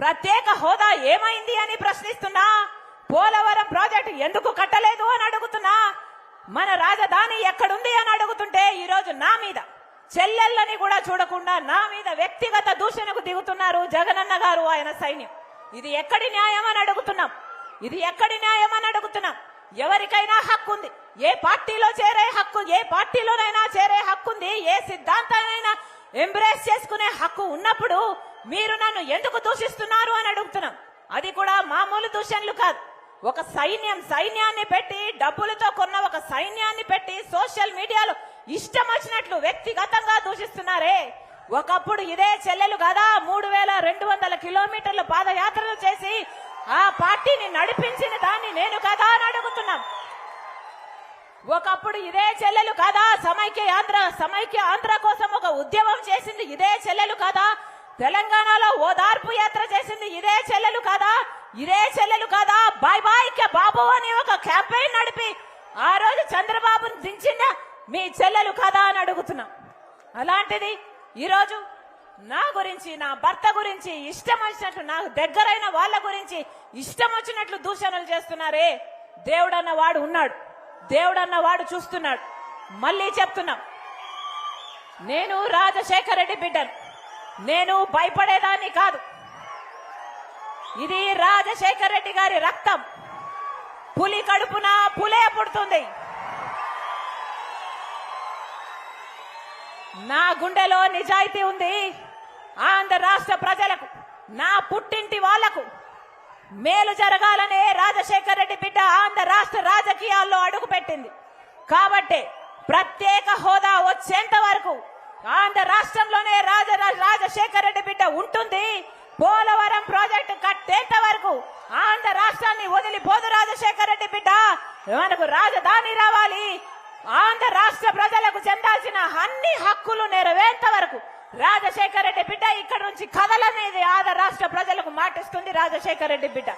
ప్రత్యేక హోదా ఏమైంది అని ప్రశ్నిస్తున్నా పోలవరం ప్రాజెక్టు ఎందుకు కట్టలేదు అని అడుగుతున్నా మన రాజధాని ఎక్కడుంది అని అడుగుతుంటే ఈరోజు నా మీద చెల్లెళ్ళని కూడా చూడకుండా నా మీద వ్యక్తిగత దూషణకు దిగుతున్నారు జగనన్న గారు ఆయన సైన్యం. ఇది ఎక్కడి న్యాయం అని అడుగుతున్నాం. ఇది ఎక్కడి న్యాయం అని అడుగుతున్నాం. ఎవరికైనా హక్కు ఉంది. ఏ పార్టీలో చేరే హక్కు ఏ పార్టీలోనైనా చేరే హక్కు ఉంది. ఏ సిద్ధాంతానైనా ఎంబ్రేస్ చేసుకునే హక్కు ఉన్నప్పుడు మీరు నన్ను ఎందుకు దూషిస్తున్నారు అని అడుగుతున్నాం. అది కూడా మామూలు దూషణలు కాదు. ఒక సైన్యం సైన్యాన్ని పెట్టి డబ్బులతో కొన్న ఒక సైన్యాన్ని పెట్టి సోషల్ మీడియాలో ఇష్టం వచ్చినట్లు వ్యక్తిగతంగా దూషిస్తున్నారే. ఒకప్పుడు ఇదే చెల్లెలు కదా మూడు వేల రెండు వందల కిలోమీటర్ల పాదయాత్రలు చేసి ఆ పార్టీని నడిపించిన దాన్ని నేను కదా అని అడుగుతున్నాం. ఒకప్పుడు ఇదే చెల్లెలు కదా? సమైక్య ఆంధ్ర సమైక్య ఆంధ్ర కోసం ఒక ఉద్యమం చేసింది ఇదే చెల్లెలు కదా? తెలంగాణలో ఓదార్పు యాత్ర చేసింది ఇదే చెల్లెలు కదా? ఇదే చెల్లెలు కదా? బాయ్ బాయ్ బాబు అని ఒక క్యాంపెయిన్ నడిపి ఆ రోజు చంద్రబాబును దించిన మీ చెల్లెలు కదా అని అడుగుతున్నాం. అలాంటిది ఈరోజు నా గురించి నా భర్త గురించి ఇష్టం వచ్చినట్లు నాకు దగ్గరైన వాళ్ళ గురించి ఇష్టం వచ్చినట్లు దూషణలు చేస్తున్నారే దేవుడన్న వాడు ఉన్నాడు. దేవుడన్న వాడు చూస్తున్నాడు. మళ్ళీ చెప్తున్నాం. నేను రాజశేఖర రెడ్డి బిడ్డను. నేను భయపడేదాన్ని కాదు. ఇది రాజశేఖర రెడ్డి గారి రక్తం. పులి కడుపున పులే పుడుతుంది. నా గుండెలో నిజాయితీ ఉంది. ఆంధ్ర రాష్ట్ర ప్రజలకు నా పుట్టింటి వాళ్ళకు. మేలు జరగాలనే రాజశేఖర రెడ్డి బిడ్డ ఆంధ్ర రాష్ట్ర రాజకీయాల్లో అడుగుపెట్టింది. కాబట్టి ప్రత్యేక హోదా వచ్చేంత వరకు ఆంధ్ర రాష్ట్రంలోనే రాజ రాజశేఖర రెడ్డి బిడ్డ ఉంటుంది. పోలవరం ప్రాజెక్టు కట్టేంత వరకు ఆంధ్ర రాష్ట్రాన్ని వదిలిపోదు రాజశేఖర రెడ్డి బిడ్డ. మనకు రాజధాని రావాలి. ఆంధ్ర రాష్ట్ర ప్రజలకు చెందాల్సిన అన్ని హక్కులు నెరవేరేంత వరకు రాజశేఖర రెడ్డి బిడ్డ ఇక్కడ నుంచి కదలనేది ఆంధ్ర రాష్ట్ర ప్రజలకు మాటిస్తుంది రాజశేఖర రెడ్డి బిడ్డ.